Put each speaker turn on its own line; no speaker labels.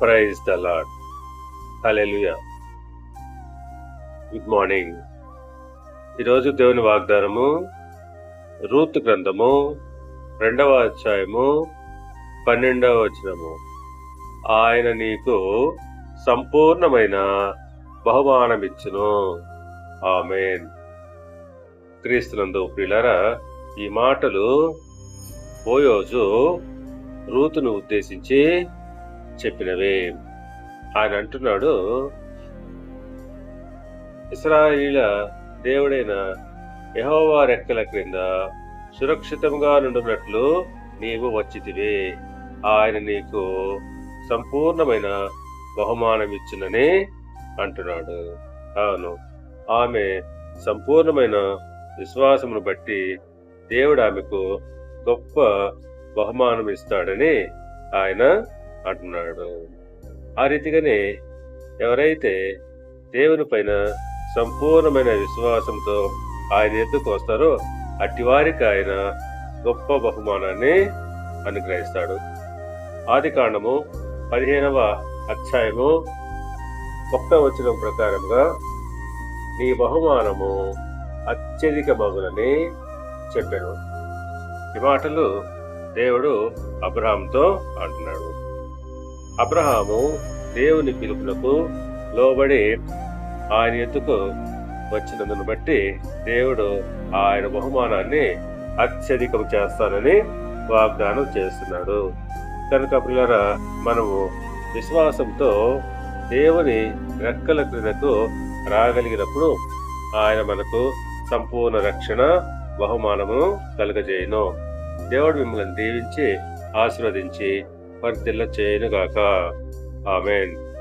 Praise the lord hallelujah good morning ఈరోజు దేవుని వాగ్దానము రూత్ గ్రంథము రెండవ అధ్యాయము పన్నెండవ వచనము. ఆయన నీకు సంపూర్ణమైన బహుమానమిచ్చును. ఆమెన్. క్రీస్తునందు ప్రిలరా ఈ మాటలు పోయోజు రూతును ఉద్దేశించి చెప్పినవే. ఆయన అంటున్నాడు ఇస్రాయిల దేవుడైన యహోవా రెక్కల క్రింద సురక్షితంగా నుండునట్లు నీవు వచ్చితివే. ఆయన నీకు సంపూర్ణమైన బహుమానం ఇచ్చునని అంటున్నాడు. అవును ఆమె సంపూర్ణమైన విశ్వాసమును బట్టి దేవుడు ఆమెకు గొప్ప బహుమానం ఇస్తాడని ఆయన అంటున్నాడు. ఆ రీతిగానే ఎవరైతే దేవుని పైన సంపూర్ణమైన విశ్వాసంతో ఆయన ఎత్తుకు వస్తారో అట్టివారికి ఆయన గొప్ప బహుమానాన్ని అనుగ్రహిస్తాడు. ఆది కాండము పదిహేనవ అధ్యాయము ఒక్క వచనం ప్రకారంగా నీ బహుమానము అత్యధిక మగులని చెప్పాను. ఈ మాటలు దేవుడు అబ్రహాంతో అంటున్నాడు. అబ్రహాము దేవుని పిలుపులకు లోబడి ఆయన ఎత్తుకు వచ్చినందును బట్టి దేవుడు ఆయన బహుమానాన్ని అత్యధికం చేస్తానని వాగ్దానం చేస్తున్నాడు. కనుక పిల్లరా మనము విశ్వాసంతో దేవుని రెక్కల క్రిందకు రాగలిగినప్పుడు ఆయన మనకు సంపూర్ణ రక్షణ బహుమానము కలుగజేయును. దేవుడు మిమ్మల్ని దీవించి ఆశీర్వదించి వర్తిల్ల చేయనుగాక ఆమెన్.